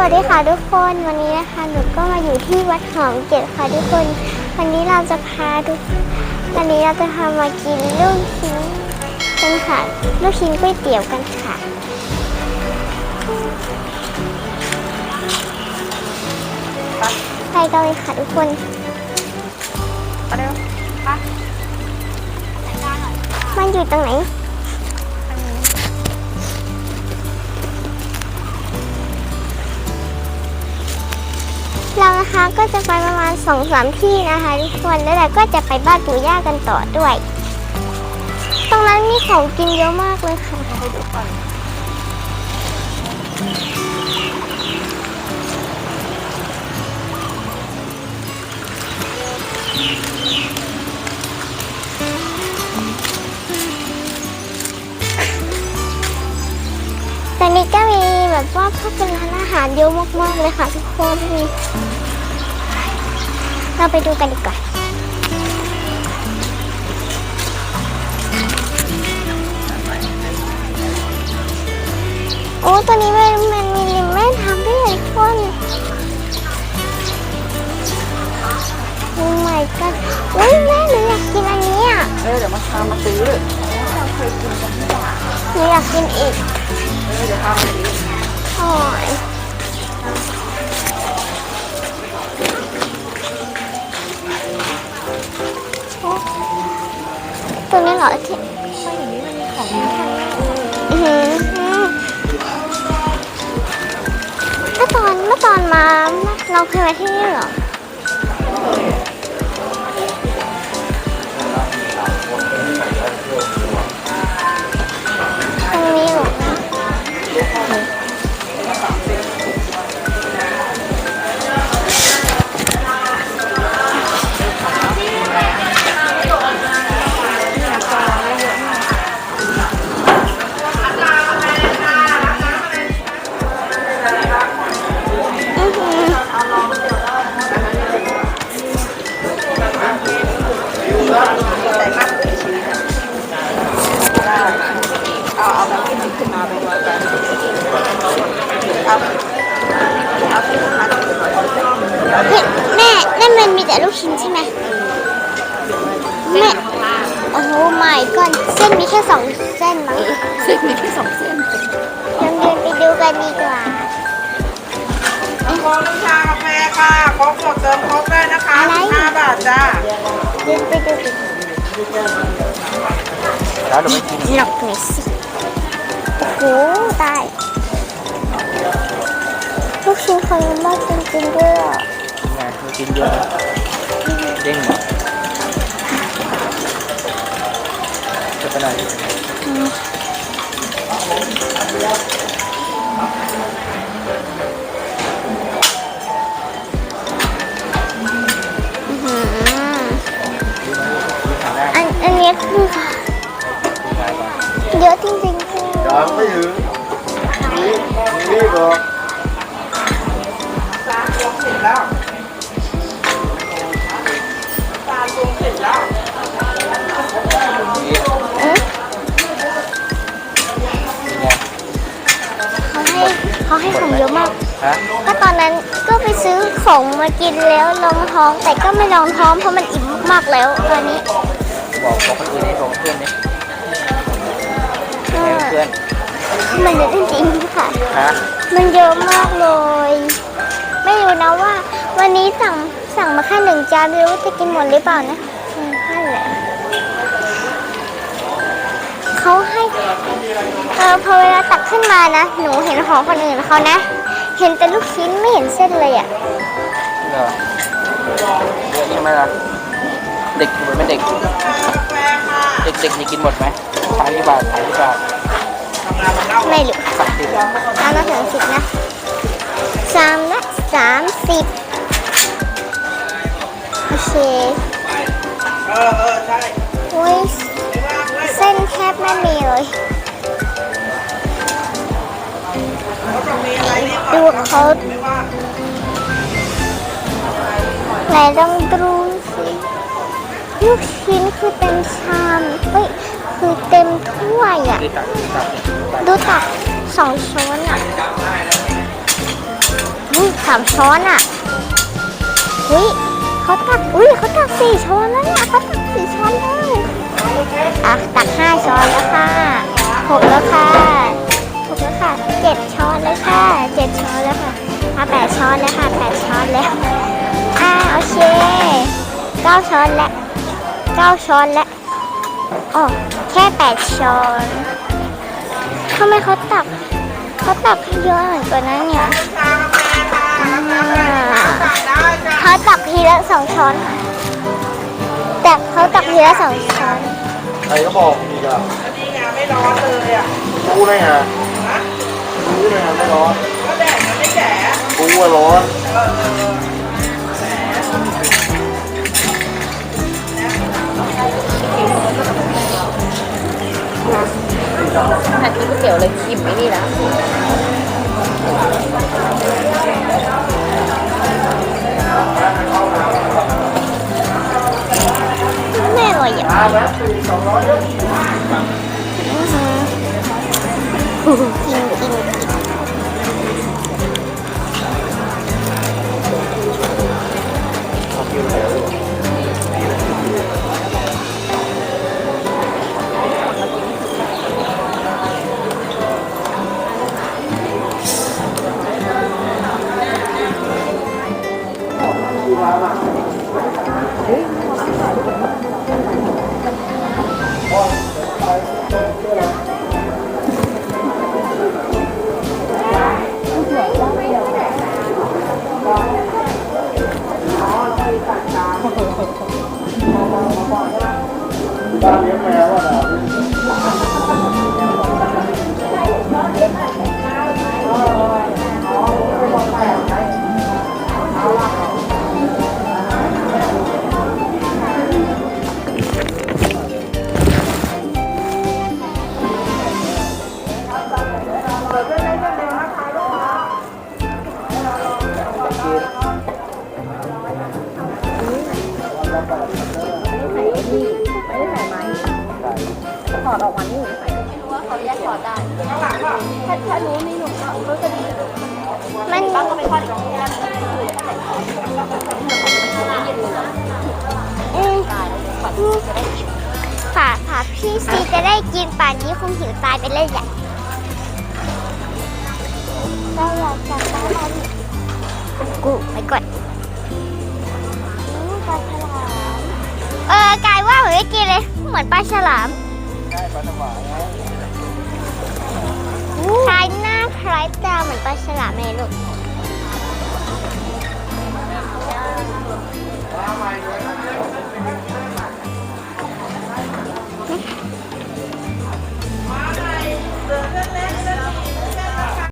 วัสดีค่ะทุกคนวันนี้นะคะหนูก็มาอยู่ที่วัดหอมเกตค่ะทุกคน วันนี้เราจะพาทุกวันนี้เราจะพามากินลูกชิ้นกันค่ะลูกชิ้นก๋วยเตี๋ยวกันค่ะไปกันเลยค่ะทุกคนไปเร็วไปมันอยู่ตรงไหน ก็จะไปประมาณสองสามที่นะคะทุกคนแล้วเราก็จะไปบ้านปู่ย่ากันต่อด้วย ตรงนั้นมีของกินเยอะมากเลยค่ะให้ดูก่อนแต่นี้ก็มีแบบว่าพวกเป็นร้านอาหารเยอะมากๆเลยค่ะทุกคน เราไปดูกันดีกว่าโอ้ตัวนี้มันมันมีริมแม่ทำด้วยทุกคนโอ้ my god อุ้ยแม่หนูอยากกินอันนี้อะเออเดี๋ยวมาพามาซื้อเราเคยกินกันที่ตลาดหนูอยากกินอีกเออเดี๋ยวพามาซื้อโอ้ย ตัวนี้เหรอที่ใช่อย่างนี้มันมีของเยอะมากอือหือเมื่อตอนเมื่อตอนมาเราเคยมาที่นี่เหรอ ขึ้นขึ้นมาไปมากันเอาเอาขึ้นมาเฮ้ยแม่นั่นมันมีแต่ลูกชิ้นใช่ไหมแม่โอ้โห my god เส้นมีแค่สองเส้นมั้งเส้นมีแค่สองเส้นลองเดินไปดูกันดีกว่าน้ำโค้กน้ำชากาแฟค่ะโค้กสดเติมโค้กได้นะคะอะไร15บาทจ้าเดินไปดูกันแล้วเราไม่กินหลอกหน่อยสิ โอ้โหตายลูกชิ้นเขายอะมากจริงๆด้วยอะไงเรากินเยอะเด้งหมดจะไปไหนอื้อ ๆค่ะยังไม่ถึงนี่นี่บอกจานรวมเสร็จแล้วจานรวมเสร็จแล้วอืมเขาให้เขาให้ของเยอะมากฮะก็ตอนนั้นก็ไปซื้อของมากินแล้วลองท้องแต่ก็ไม่ลองท้องเพราะมันอิ่มมากๆแล้วตอนนี้ บอกบอกคนอื่นนี่บอกเพื่อนนี่ก็ ให้เพื่อนมันเยอะจริงๆค่ะ ฮะมันเยอะมากเลย ไม่รู้นะว่า วันนี้สั่งสั่งมาแค่หนึ่งจานไม่รู้ว่าจะกินหมดหรือเปล่านะอืมนั่นแหละเขาให้เออพอเวลาตักขึ้นมานะหนูเห็นของคนอื่นเขานะ เห็นแต่ลูกชิ้นไม่เห็นเส้นเลยอะเหรอเยอะใช่ไหมล่ะเด็กกินหมดไหมเด็กกาแฟค่ะเด็ก เด็กนี่กินหมดไหม ขายที่บาทขายที่บาททำงานมันเล่าไม่รู้สามสิบเอามาถึงสิบนะสามละสามสิบโอเคเออเออใช่อุ้ยเส้นแทบไม่มีเลยดูเขาไหนลองดูสิลูกชิ้นคือเต็มชามเฮ้ย คือเต็มถ้วยอะ ดูตักสองช้อนอะอุ้ยสามช้อนอะอุ้ยเขาตักอุ้ยเขาตักสี่ช้อนแล้วเนี่ยเขาตักสี่ช้อนแล้วอะตักห้าช้อนแล้วค่ะหกแล้วค่ะหกแล้วค่ะเจ็ดช้อนแล้วค่ะเจ็ดช้อนแล้วค่ะอะแปดช้อนแล้วค่ะแปดช้อนแล้วอ่าโอเคเก้าช้อนแล้วเก้าช้อนแล้ว อ๋อแค่แปดช้อนทำไมเขาตักเขาตักให้เยอะเหมือนกันนะเนี่ยชากาแฟค่ะกาแฟสั่งได้จ้ะเขาตักทีละสองช้อนค่ะแต่เขาตักทีละสองช้อนใครก็บอกอีกอะอันนี้ไงไม่ร้อนเลยอะรู้ได้ไงนะรู้ได้ไงไม่ร้อนก็แดดมันไม่แฉะรู้ว่าร้อน หัดกินก๋วยเตี๋ยวเลยอิ่มไม่นี่แล้วไม่อร่อยอะอาแบบสี่สองร้อยเยอะอื้อหือกินกินกิน มันต้องไปทอดอืมฝาฝาพี่ซีจะได้กินป่านนี้คงหิวตายไปเลยแหละเราอยากกลับบ้านกูไปก่อนอู้ปลาฉลาม เออกายว่าเหมือนไม่กินเลย เหมือนปลาฉลาม ใช่ปลาสวายไง คล้ายหน้าคล้ายตาเหมือนปลาฉลามเลยลูก